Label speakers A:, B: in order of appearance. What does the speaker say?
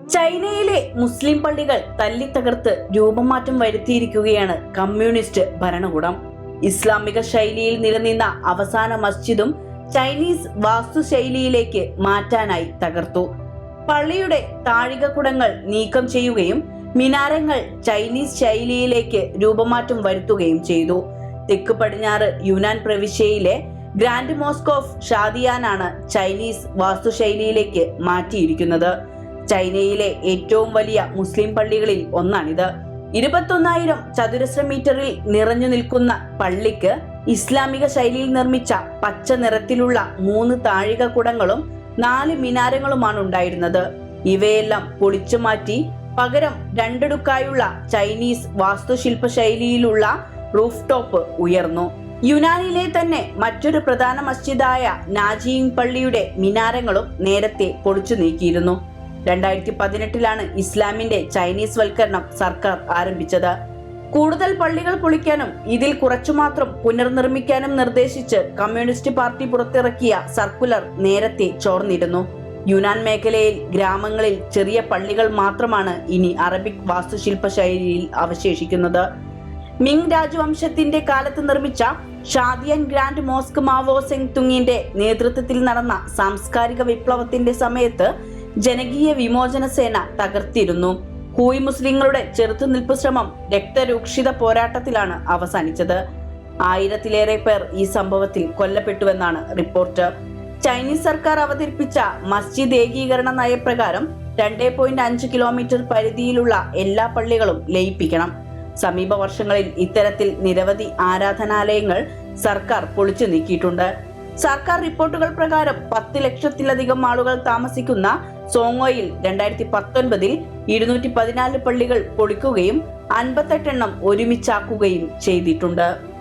A: ചൈനയിലെ മുസ്ലിം പള്ളികൾ തല്ലിത്തകർത്ത് രൂപമാറ്റം വരുത്തിയിരിക്കുകയാണ് കമ്മ്യൂണിസ്റ്റ് ഭരണകൂടം. ഇസ്ലാമിക ശൈലിയിൽ നിലനിന്ന അവസാന മസ്ജിദും ചൈനീസ് വാസ്തുശൈലിയിലേക്ക് മാറ്റാനായി തകർത്തു. പള്ളിയുടെ താഴികക്കുടങ്ങൾ നീക്കം ചെയ്യുകയും മിനാരങ്ങൾ ചൈനീസ് ശൈലിയിലേക്ക് രൂപമാറ്റം വരുത്തുകയും ചെയ്തു. തെക്ക് പടിഞ്ഞാറ് യുനാൻ പ്രവിശ്യയിലെ ഗ്രാൻഡ് മോസ്കോഫ് ഷാദിയാനാണ് ചൈനീസ് വാസ്തുശൈലിയിലേക്ക് മാറ്റിയിരിക്കുന്നത്. ചൈനയിലെ ഏറ്റവും വലിയ മുസ്ലിം പള്ളികളിൽ ഒന്നാണിത്. ഇരുപത്തൊന്നായിരം ചതുരശ്ര മീറ്ററിൽ നിറഞ്ഞു നിൽക്കുന്ന പള്ളിക്ക് ഇസ്ലാമിക ശൈലിയിൽ നിർമ്മിച്ച പച്ച നിറത്തിലുള്ള മൂന്ന് താഴിക കുടങ്ങളും നാല് മിനാരങ്ങളുമാണ് ഉണ്ടായിരുന്നത്. ഇവയെല്ലാം പൊളിച്ചു മാറ്റി പകരം രണ്ടടുക്കായുള്ള ചൈനീസ് വാസ്തുശില്പ ശൈലിയിലുള്ള റൂഫ് ടോപ്പ് ഉയർന്നു. യുനാനിലെ തന്നെ മറ്റൊരു പ്രധാന മസ്ജിദായ നാജിയിങ് പള്ളിയുടെ മിനാരങ്ങളും നേരത്തെ പൊളിച്ചു നീക്കിയിരുന്നു. രണ്ടായിരത്തി പതിനെട്ടിലാണ് ഇസ്ലാമിന്റെ ചൈനീസ് വൽക്കരണം സർക്കാർ ആരംഭിച്ചത്. കൂടുതൽ പള്ളികൾ പൊളിക്കാനും ഇതിൽ കുറച്ചു മാത്രം പുനർനിർമ്മിക്കാനും നിർദ്ദേശിച്ച് കമ്മ്യൂണിസ്റ്റ് പാർട്ടി പുറത്തിറക്കിയ സർക്കുലർ നേരത്തെ ചോർന്നിരുന്നു. യുനാൻ മേഖലയിൽ ഗ്രാമങ്ങളിൽ ചെറിയ പള്ളികൾ മാത്രമാണ് ഇനി അറബിക് വാസ്തുശില്പ ശൈലിയിൽ അവശേഷിക്കുന്നത്. മിങ് രാജവംശത്തിന്റെ കാലത്ത് നിർമ്മിച്ച ഷാദിയൻ ഗ്രാൻഡ് മോസ്ക് മാവോ സെങ് തുങ്ങിന്റെ നേതൃത്വത്തിൽ നടന്ന സാംസ്കാരിക വിപ്ലവത്തിന്റെ സമയത്ത് ജനകീയ വിമോചന സേന തകർത്തിരുന്നു. ഹൂയി മുസ്ലിങ്ങളുടെ ചെറുത്തുനിൽപ്പ് ശ്രമം രക്തരൂക്ഷിത പോരാട്ടത്തിലാണ് അവസാനിച്ചത്. ആയിരത്തിലേറെ പേർ ഈ സംഭവത്തിൽ കൊല്ലപ്പെട്ടുവെന്നാണ് റിപ്പോർട്ട്. ചൈനീസ് സർക്കാർ അവതരിപ്പിച്ച മസ്ജിദ് ഏകീകരണ നയപ്രകാരം രണ്ടേ പോയിന്റ് അഞ്ച് കിലോമീറ്റർ പരിധിയിലുള്ള എല്ലാ പള്ളികളും ലയിപ്പിക്കണം. സമീപ വർഷങ്ങളിൽ ഇത്തരത്തിൽ നിരവധി ആരാധനാലയങ്ങൾ സർക്കാർ പൊളിച്ചു നീക്കിയിട്ടുണ്ട്. സർക്കാർ റിപ്പോർട്ടുകൾ പ്രകാരം പത്ത് ലക്ഷത്തിലധികം ആളുകൾ താമസിക്കുന്ന സോങ്ങോയിൽ രണ്ടായിരത്തി പത്തൊൻപതിൽ ഇരുന്നൂറ്റി പതിനാല് പള്ളികൾ പൊളിക്കുകയും അൻപത്തെട്ടെണ്ണം ഒരുമിച്ചാക്കുകയും ചെയ്തിട്ടുണ്ട്.